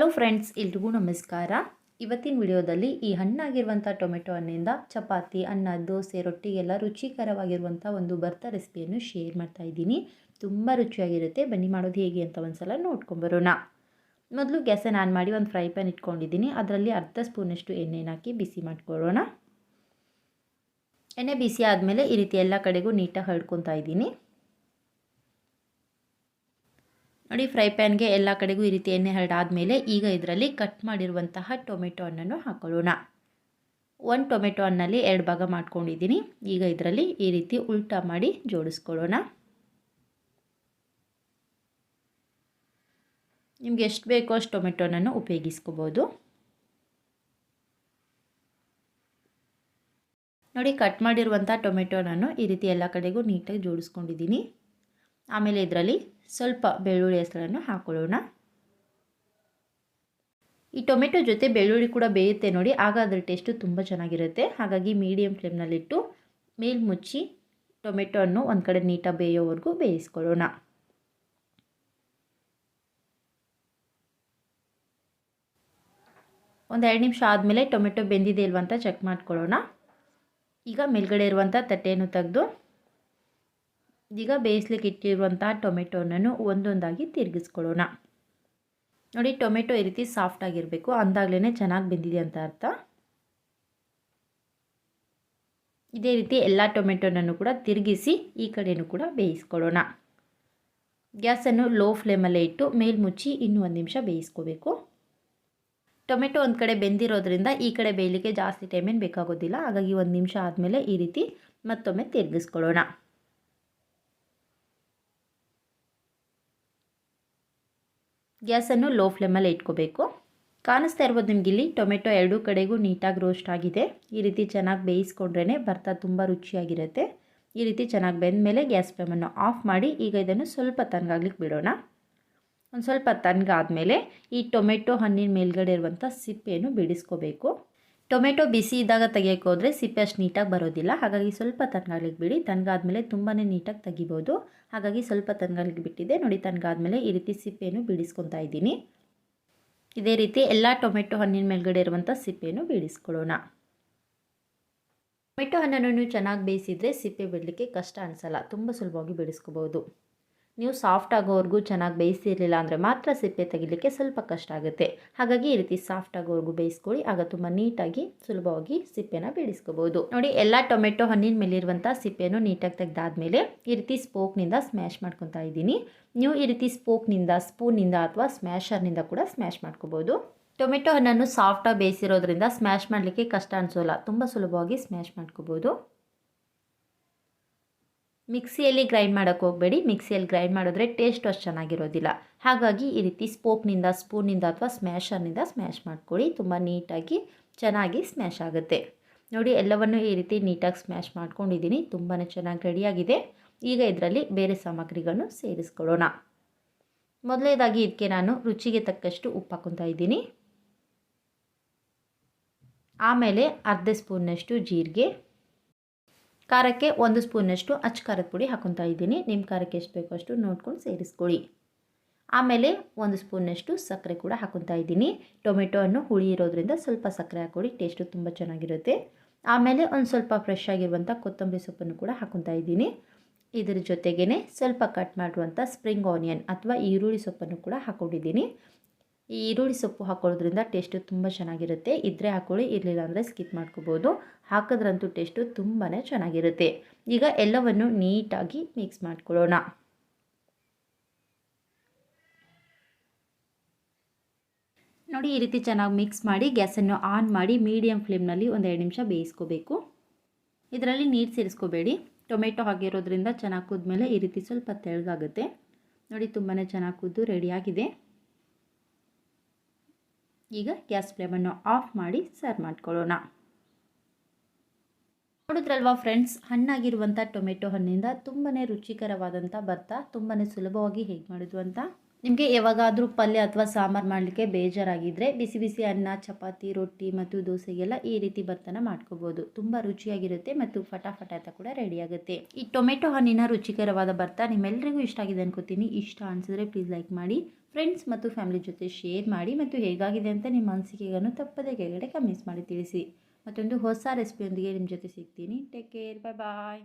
Hello friends ಎಲ್ರಿಗೂ ನಮಸ್ಕಾರ. ಇವತ್ತಿನ ವಿಡಿಯೋದಲ್ಲಿ ಈ ಹಣ್ಣಾಗಿರುವಂಥ ಟೊಮೆಟೊ ಹಣ್ಣಿಂದ ಚಪಾತಿ, ಅನ್ನ, ದೋಸೆ, ರೊಟ್ಟಿಗೆಲ್ಲ ರುಚಿಕರವಾಗಿರುವಂಥ ಒಂದು ಭರ್ತ ರೆಸಿಪಿಯನ್ನು ಶೇರ್ ಮಾಡ್ತಾ ಇದ್ದೀನಿ. ತುಂಬ ರುಚಿಯಾಗಿರುತ್ತೆ. ಬನ್ನಿ ಮಾಡೋದು ಹೇಗೆ ಅಂತ ಒಂದ್ಸಲ ನೋಡ್ಕೊಂಬರೋಣ ಮೊದಲು ಗ್ಯಾಸನ್ನು ಆನ್ ಮಾಡಿ ಒಂದು ಫ್ರೈ ಪ್ಯಾನ್ ಇಟ್ಕೊಂಡಿದ್ದೀನಿ. ಅದರಲ್ಲಿ ಅರ್ಧ ಸ್ಪೂನಷ್ಟು ಎಣ್ಣೆನ ಹಾಕಿ ಬಿಸಿ ಮಾಡ್ಕೊಳ್ಳೋಣ. ಎಣ್ಣೆ ಬಿಸಿ ಆದಮೇಲೆ ಈ ರೀತಿ ಎಲ್ಲ ಕಡೆಗೂ ನೀಟಾಗಿ ಹರಡ್ಕೊತಾ ಇದ್ದೀನಿ. ನೋಡಿ ಫ್ರೈ ಪ್ಯಾನ್ಗೆ ಎಲ್ಲ ಕಡೆಗೂ ಈ ರೀತಿ ಎಣ್ಣೆ ಹರಡಾದಮೇಲೆ ಈಗ ಇದರಲ್ಲಿ ಕಟ್ ಮಾಡಿರುವಂತಹ ಟೊಮೆಟೊ ಹಣ್ಣನ್ನು ಹಾಕೊಳ್ಳೋಣ. ಒಂದು ಟೊಮೆಟೊ ಹಣ್ಣಲ್ಲಿ ಎರಡು ಭಾಗ ಮಾಡ್ಕೊಂಡಿದ್ದೀನಿ. ಈಗ ಇದರಲ್ಲಿ ಈ ರೀತಿ ಉಲ್ಟಾ ಮಾಡಿ ಜೋಡಿಸ್ಕೊಳ್ಳೋಣ. ನಿಮ್ಗೆ ಎಷ್ಟು ಬೇಕೋ ಅಷ್ಟು ಟೊಮೆಟೊ ಹಣ್ಣನ್ನು ಉಪಯೋಗಿಸ್ಕೋಬೋದು. ನೋಡಿ ಕಟ್ ಮಾಡಿರುವಂಥ ಟೊಮೆಟೊನನ್ನು ಈ ರೀತಿ ಎಲ್ಲ ಕಡೆಗೂ ನೀಟಾಗಿ ಜೋಡಿಸ್ಕೊಂಡಿದ್ದೀನಿ. ಆಮೇಲೆ ಇದರಲ್ಲಿ ಸ್ವಲ್ಪ ಬೆಳ್ಳುಳ್ಳಿ ಹೆಸರನ್ನು ಹಾಕೊಳ್ಳೋಣ. ಈ ಟೊಮೆಟೊ ಜೊತೆ ಬೆಳ್ಳುಳ್ಳಿ ಕೂಡ ಬೇಯುತ್ತೆ ನೋಡಿ, ಆಗ ಅದರ ಟೇಸ್ಟು ತುಂಬ ಚೆನ್ನಾಗಿರುತ್ತೆ. ಹಾಗಾಗಿ ಮೀಡಿಯಮ್ ಫ್ಲೇಮ್ನಲ್ಲಿಟ್ಟು ಮೇಲ್ ಮುಚ್ಚಿ ಟೊಮೆಟೊ ಅನ್ನು ಒಂದು ಕಡೆ ನೀಟಾಗಿ ಬೇಯೋವರೆಗೂ ಬೇಯಿಸ್ಕೊಳ್ಳೋಣ. ಒಂದು ಎರಡು ನಿಮಿಷ ಆದಮೇಲೆ ಟೊಮೆಟೊ ಬೆಂದಿದೆ ಇಲ್ವಂತ ಚೆಕ್ ಮಾಡ್ಕೊಳ್ಳೋಣ. ಈಗ ಮೇಲ್ಗಡೆ ಇರುವಂಥ ತಟ್ಟೆಯನ್ನು ತೆಗೆದು ಈಗ ಬೇಯಿಸ್ಲಿಕ್ಕೆ ಇಟ್ಟಿರುವಂಥ ಟೊಮೆಟೊನನ್ನು ಒಂದೊಂದಾಗಿ ತಿರುಗಿಸ್ಕೊಳ್ಳೋಣ. ನೋಡಿ, ಟೊಮೆಟೊ ಈ ರೀತಿ ಸಾಫ್ಟ್ ಆಗಿರಬೇಕು. ಅಂದಾಗಲೇ ಚೆನ್ನಾಗಿ ಬೆಂದಿದೆ ಅಂತ ಅರ್ಥ. ಇದೇ ರೀತಿ ಎಲ್ಲ ಟೊಮೆಟೊನನ್ನು ಕೂಡ ತಿರುಗಿಸಿ ಈ ಕಡೆಯೂ ಕೂಡ ಬೇಯಿಸ್ಕೊಳ್ಳೋಣ. ಗ್ಯಾಸನ್ನು ಲೋ ಫ್ಲೇಮಲ್ಲೇ ಇಟ್ಟು ಮೇಲ್ಮುಚ್ಚಿ ಇನ್ನೂ ಒಂದು ನಿಮಿಷ ಬೇಯಿಸ್ಕೋಬೇಕು. ಟೊಮೆಟೊ ಒಂದು ಕಡೆ ಬೆಂದಿರೋದ್ರಿಂದ ಈ ಕಡೆ ಬೇಯಲಿಕ್ಕೆ ಜಾಸ್ತಿ ಟೈಮೇನು ಬೇಕಾಗೋದಿಲ್ಲ. ಹಾಗಾಗಿ ಒಂದು ನಿಮಿಷ ಆದಮೇಲೆ ಈ ರೀತಿ ಮತ್ತೊಮ್ಮೆ ತಿರುಗಿಸ್ಕೊಳ್ಳೋಣ. ಗ್ಯಾಸನ್ನು ಲೋ ಫ್ಲೇಮಲ್ಲಿ ಇಟ್ಕೋಬೇಕು. ಕಾಣಿಸ್ತಾ ಇರ್ಬೋದು ನಿಮ್ಗೆ ಇಲ್ಲಿ, ಟೊಮೆಟೊ ಎರಡೂ ಕಡೆಗೂ ನೀಟಾಗಿ ರೋಸ್ಟ್ ಆಗಿದೆ. ಈ ರೀತಿ ಚೆನ್ನಾಗಿ ಬೇಯಿಸ್ಕೊಂಡ್ರೇ ಬರ್ತಾ ತುಂಬ ರುಚಿಯಾಗಿರುತ್ತೆ. ಈ ರೀತಿ ಚೆನ್ನಾಗಿ ಬೆಂದ ಮೇಲೆ ಗ್ಯಾಸ್ ಫ್ಲೇಮನ್ನು ಆಫ್ ಮಾಡಿ, ಈಗ ಇದನ್ನು ಸ್ವಲ್ಪ ತಣ್ಣಗಾಗ್ಲಿಕ್ಕೆ ಬಿಡೋಣ. ಒಂದು ಸ್ವಲ್ಪ ತಣ್ಣಗಾದಮೇಲೆ ಈ ಟೊಮೆಟೊ ಹಣ್ಣಿನ ಮೇಲ್ಗಡೆ ಇರುವಂಥ ಸಿಪ್ಪೆಯನ್ನು ಬಿಡಿಸ್ಕೋಬೇಕು. ಟೊಮೆಟೊ ಬಿಸಿ ಇದ್ದಾಗ ತೆಗಿಯೋಕ್ಕೆ ಹೋದರೆ ಸಿಪ್ಪೆ ಅಷ್ಟು ನೀಟಾಗಿ ಬರೋದಿಲ್ಲ. ಹಾಗಾಗಿ ಸ್ವಲ್ಪ ತಣ್ಣಗಾಗ್ಲಿಕ್ಕೆ ಬಿಡಿ. ತನಗಾದ್ಮೇಲೆ ತುಂಬಾ ನೀಟಾಗಿ ತೆಗಿಬೋದು. ಹಾಗಾಗಿ ಸ್ವಲ್ಪ ತಣ್ಣಗಾಗ್ಲಿಕ್ಕೆ ಬಿಟ್ಟಿದೆ. ನೋಡಿ ತಣ್ಣಗಾದ್ಮೇಲೆ ಈ ರೀತಿ ಸಿಪ್ಪೆಯನ್ನು ಬಿಡಿಸ್ಕೊತಾ ಇದ್ದೀನಿ. ಇದೇ ರೀತಿ ಎಲ್ಲ ಟೊಮೆಟೊ ಹಣ್ಣಿನ ಮೇಲ್ಗಡೆ ಇರುವಂಥ ಸಿಪ್ಪೆಯನ್ನು ಬಿಡಿಸ್ಕೊಳ್ಳೋಣ. ಟೊಮೆಟೊ ಹಣ್ಣನ್ನು ಚೆನ್ನಾಗಿ ಬೇಯಿಸಿದರೆ ಸಿಪ್ಪೆ ಬಿಡಲಿಕ್ಕೆ ಕಷ್ಟ ಅನಿಸಲ್ಲ. ತುಂಬ ಸುಲಭವಾಗಿ ಬಿಡಿಸ್ಕೋಬೋದು. ನೀವು ಸಾಫ್ಟ್ ಆಗೋವರೆಗೂ ಚೆನ್ನಾಗಿ ಬೇಯಿಸಿರಲಿಲ್ಲ ಅಂದರೆ ಮಾತ್ರ ಸಿಪ್ಪೆ ತೆಗಿಲಿಕ್ಕೆ ಸ್ವಲ್ಪ ಕಷ್ಟ ಆಗುತ್ತೆ. ಹಾಗಾಗಿ ಈ ರೀತಿ ಸಾಫ್ಟ್ ಆಗೋವರೆಗೂ ಬೇಯಿಸ್ಕೊಳ್ಳಿ. ಆಗ ತುಂಬ ನೀಟಾಗಿ, ಸುಲಭವಾಗಿ ಸಿಪ್ಪೆನ ಬೇಯಿಸ್ಕೋಬೋದು ನೋಡಿ, ಎಲ್ಲ ಟೊಮೆಟೊ, ಹಣ್ಣಿನ ಮೇಲಿರುವಂಥ ಸಿಪ್ಪೆಯನ್ನು ನೀಟಾಗಿ ತೆಗೆದಾದ್ಮೇಲೆ ಈ ರೀತಿ ಸ್ಪೋಕ್ನಿಂದ ಸ್ಮ್ಯಾಶ್ ಮಾಡ್ಕೊತಾ ಇದ್ದೀನಿ. ನೀವು ಈ ರೀತಿ ಸ್ಪೋಕ್ನಿಂದ ಸ್ಪೂನಿಂದ ಅಥವಾ ಸ್ಮ್ಯಾಶರ್ನಿಂದ ಕೂಡ ಸ್ಮ್ಯಾಶ್ ಮಾಡ್ಕೋಬೋದು ಟೊಮೆಟೊ ಹಣ್ಣನ್ನು ಸಾಫ್ಟಾಗಿ ಬೇಯಿಸಿರೋದ್ರಿಂದ ಸ್ಮ್ಯಾಶ್ ಮಾಡಲಿಕ್ಕೆ ಕಷ್ಟ ಅನಿಸೋಲ್ಲ. ತುಂಬ ಸುಲಭವಾಗಿ ಸ್ಮ್ಯಾಶ್ ಮಾಡ್ಕೋಬೋದು ಮಿಕ್ಸಿಯಲ್ಲಿ ಗ್ರೈಂಡ್ ಮಾಡೋಕ್ಕೆ ಹೋಗಬೇಡಿ. ಮಿಕ್ಸಿಯಲ್ಲಿ ಗ್ರೈಂಡ್ ಮಾಡಿದ್ರೆ ಟೇಸ್ಟ್ ಅಷ್ಟು ಚೆನ್ನಾಗಿರೋದಿಲ್ಲ. ಹಾಗಾಗಿ ಈ ರೀತಿ ಸ್ಪೋಕ್ನಿಂದ, ಸ್ಪೂನಿಂದ ಅಥವಾ ಸ್ಮ್ಯಾಶರ್ನಿಂದ ಸ್ಮ್ಯಾಶ್ ಮಾಡ್ಕೊಳ್ಳಿ. ತುಂಬ ನೀಟಾಗಿ, ಚೆನ್ನಾಗಿ ಸ್ಮ್ಯಾಶ್ ಆಗುತ್ತೆ. ನೋಡಿ, ಎಲ್ಲವನ್ನು ಈ ರೀತಿ ನೀಟಾಗಿ ಸ್ಮ್ಯಾಶ್ ಮಾಡ್ಕೊಂಡಿದ್ದೀನಿ. ತುಂಬಾ ಚೆನ್ನಾಗಿ ರೆಡಿಯಾಗಿದೆ. ಈಗ ಇದರಲ್ಲಿ ಬೇರೆ ಸಾಮಗ್ರಿಗಳನ್ನು ಸೇರಿಸ್ಕೊಳ್ಳೋಣ. ಮೊದಲನೇದಾಗಿ ಇದಕ್ಕೆ ನಾನು ರುಚಿಗೆ ತಕ್ಕಷ್ಟು ಉಪ್ಪು ಹಾಕೊತಾ ಇದ್ದೀನಿ. ಆಮೇಲೆ ಅರ್ಧ ಸ್ಪೂನ್ನಷ್ಟು ಜೀರಿಗೆ ಖಾರಕ್ಕೆ ಒಂದು ಸ್ಪೂನಷ್ಟು ಅಚ್ಚ ಖಾರದ ಪುಡಿ ಹಾಕೊತಾ ಇದ್ದೀನಿ. ನಿಮ್ಮ ಖಾರಕ್ಕೆ ಎಷ್ಟು ಬೇಕೋ ಅಷ್ಟು ನೋಡ್ಕೊಂಡು ಸೇರಿಸ್ಕೊಳ್ಳಿ. ಆಮೇಲೆ ಒಂದು ಸ್ಪೂನಷ್ಟು ಸಕ್ಕರೆ ಕೂಡ ಹಾಕೊತಾ ಇದ್ದೀನಿ. ಟೊಮೆಟೊ ಹಣ್ಣು ಹುಳಿ ಇರೋದ್ರಿಂದ ಸ್ವಲ್ಪ ಸಕ್ಕರೆ ಹಾಕ್ಕೊಡಿ ಟೇಸ್ಟು ತುಂಬ ಚೆನ್ನಾಗಿರುತ್ತೆ. ಆಮೇಲೆ ಒಂದು ಸ್ವಲ್ಪ ಫ್ರೆಶ್ ಆಗಿರುವಂಥ ಕೊತ್ತಂಬರಿ ಸೊಪ್ಪನ್ನು ಕೂಡ ಹಾಕೊತಾ ಇದ್ದೀನಿ. ಇದರ ಜೊತೆಗೇ ಸ್ವಲ್ಪ ಕಟ್ ಮಾಡಿರುವಂಥ ಸ್ಪ್ರಿಂಗ್ ಆನಿಯನ್ ಅಥವಾ ಈರುಳ್ಳಿ ಸೊಪ್ಪನ್ನು ಕೂಡ ಹಾಕ್ಕೊಂಡಿದ್ದೀನಿ ಈ ಈರುಳ್ಳಿ ಸೊಪ್ಪು ಹಾಕೊಳ್ಳೋದ್ರಿಂದ ಟೇಸ್ಟು ತುಂಬ ಚೆನ್ನಾಗಿರುತ್ತೆ. ಇದ್ದರೆ ಹಾಕೊಳ್ಳಿ ಇರಲಿಲ್ಲ ಅಂದರೆ ಸ್ಕಿಪ್ ಮಾಡ್ಕೋಬೋದು. ಹಾಕಿದ್ರಂತೂ ಟೇಸ್ಟು ತುಂಬಾ ಚೆನ್ನಾಗಿರುತ್ತೆ. ಈಗ ಎಲ್ಲವನ್ನು ನೀಟಾಗಿ ಮಿಕ್ಸ್ ಮಾಡ್ಕೊಳ್ಳೋಣ. ನೋಡಿ, ಈ ರೀತಿ ಚೆನ್ನಾಗಿ ಮಿಕ್ಸ್ ಮಾಡಿ ಗ್ಯಾಸನ್ನು ಆನ್ ಮಾಡಿ ಮೀಡಿಯಮ್ ಫ್ಲೇಮ್ನಲ್ಲಿ ಒಂದು ಎರಡು ನಿಮಿಷ ಬೇಯಿಸ್ಕೋಬೇಕು. ಇದರಲ್ಲಿ ನೀರು ಸೇರಿಸ್ಕೋಬೇಡಿ. ಟೊಮೆಟೊ ಹಾಕಿರೋದ್ರಿಂದ ಚೆನ್ನಾಗಿ ಕುದ್ಮೇಲೆ ಈ ರೀತಿ ಸ್ವಲ್ಪ ತೆಳ್ಳಗಾಗುತ್ತೆ. ನೋಡಿ ತುಂಬಾ ಚೆನ್ನಾಗಿ ಕುದ್ದು ರೆಡಿಯಾಗಿದೆ ಈಗ ಗ್ಯಾಸ್ ಫ್ಲೇಮನ್ನು ಆಫ್ ಮಾಡಿ ಸರ್ವ್ ಮಾಡ್ಕೊಳ್ಳೋಣ. ನೋಡಿದ್ರಲ್ವಾ ಫ್ರೆಂಡ್ಸ್, ಹಣ್ಣಾಗಿರುವಂಥ ಟೊಮೆಟೊ ಹಣ್ಣಿಂದ ತುಂಬಾ ರುಚಿಕರವಾದಂಥ ಭರ್ತಾ ತುಂಬಾ ಸುಲಭವಾಗಿ ಹೇಗೆ ಮಾಡಿದ್ವು ಅಂತ? ನಿಮಗೆ ಯಾವಾಗಾದರೂ ಪಲ್ಯ ಅಥವಾ ಸಾಂಬಾರು ಮಾಡಲಿಕ್ಕೆ ಬೇಜಾರಾಗಿದ್ದರೆ ಬಿಸಿ ಬಿಸಿ ಅನ್ನ, ಚಪಾತಿ, ರೊಟ್ಟಿ ಮತ್ತು ದೋಸೆಗೆಲ್ಲ ಈ ರೀತಿ ಭರ್ತನ ಮಾಡ್ಕೋಬೋದು. ತುಂಬ ರುಚಿಯಾಗಿರುತ್ತೆ ಮತ್ತು ಫಟಾಫಟ ಅಂತ ಕೂಡ ರೆಡಿಯಾಗುತ್ತೆ ಈ ಟೊಮೆಟೊ ಹಣ್ಣಿನ ರುಚಿಕರವಾದ ಭರ್ತ ನಿಮ್ಮೆಲ್ಲರಿಗೂ ಇಷ್ಟ ಆಗಿದೆ ಅನ್ಕೋತೀನಿ. ಇಷ್ಟ ಅನಿಸಿದ್ರೆ ಪ್ಲೀಸ್ ಲೈಕ್ ಮಾಡಿ ಫ್ರೆಂಡ್ಸ್ ಮತ್ತು ಫ್ಯಾಮಿಲಿ ಜೊತೆ ಶೇರ್ ಮಾಡಿ ಮತ್ತು ಹೇಗಾಗಿದೆ ಅಂತ ನಿಮ್ಮ ಅನಿಸಿಕೆಗಳನ್ನು ತಪ್ಪದೇ ಕೆಳಗಡೆ ಕಮೆಂಟ್ಸ್ ಮಾಡಿ ತಿಳಿಸಿ. ಮತ್ತೊಂದು ಹೊಸ ರೆಸಿಪಿಯೊಂದಿಗೆ ನಿಮ್ಮ ಜೊತೆ ಸಿಗ್ತೀನಿ. ಟೇಕ್ ಕೇರ್ ಬಾಯ್ ಬಾಯ್